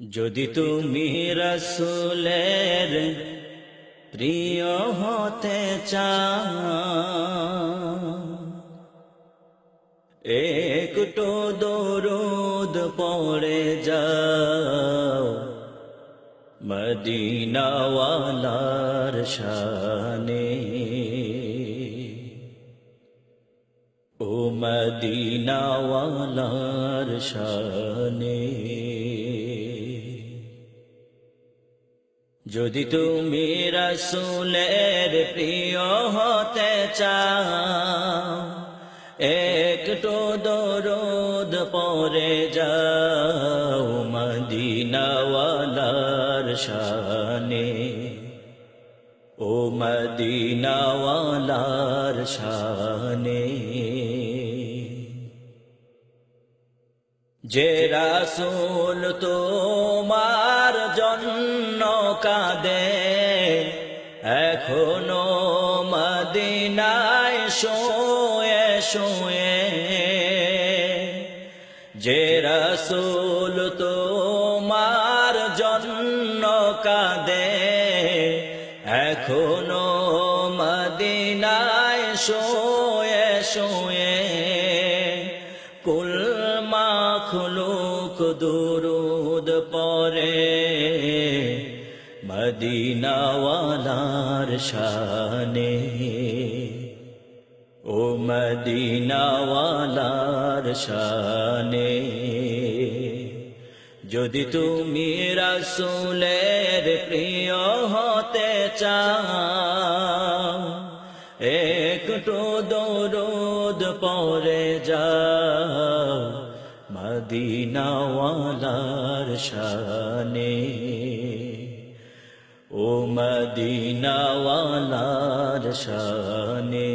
যদি তুমি রসুলের প্রিয় হতে চাও, একটু দরুদ পড়ে যাও, মদিনাওয়ালার শানে। ও মদিনাওয়ালার শানে। যদি তুমি রসুলের প্রিয় হতে চাও, একটু দরুদ পরে যাও মদিনাওয়ালার শানে। ও মদিনাওয়ালার শানে। যে রাসুল তোমার জন্য কাঁদে। এখনও মদিনায় শোয়ে শোয়ে। যে রাসুল তোমার জন্য কাঁদে, এখনও মদিনায় শোয়ে শোয়ে। কুল মাখলুক দুরুদ পরে মদিনাওয়ালার শানে। ও মদিনাওয়ালার শানে। যদি তুমি রসুলের প্রিয় হতে চাও, একটু দরুদ পরে যাও মদিনাওয়ালার শানে। ও মদিনাওয়ালার শানে।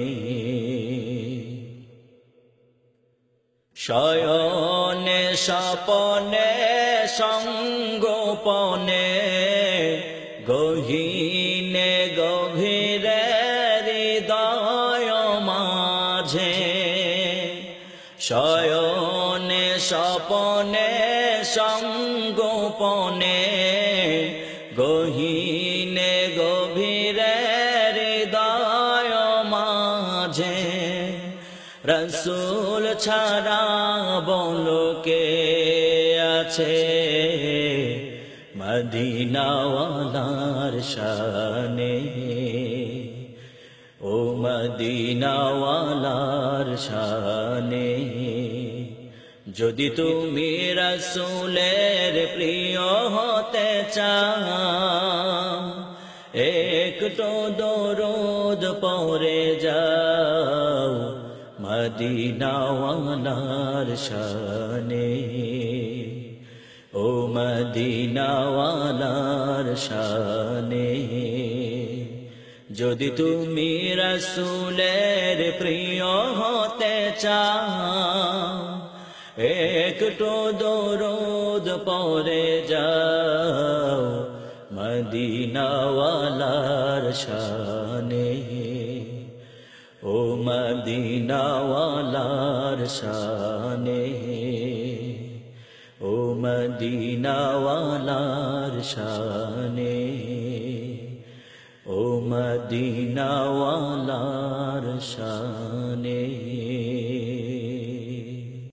শয়নে সপনে সঙ্গোপনে গহীনে গভীরে হৃদয় মাঝে। শয়নে সপনে সঙ্গোপনে গহীনে রসুল ছাড়া বলকে আছে? মদিনাওয়ালার শানে। ও মদিনাওয়ালার শানে। যদি তুমি রসুলের প্রিয় হতে চাও, একটু দরুদ পরে যাও। মদিনাওয়ালার শানে। ও মদিনাওয়ালার শানে। যদি তুমি রসুলের প্রিয় হতে চাও, একটু দরুদ পরে যাও মদিনাওয়ালার শানে। মদিনাওয়ালার শানে। ও মদিনাওয়ালার শানে। ও মদিনাওয়ালার শানে।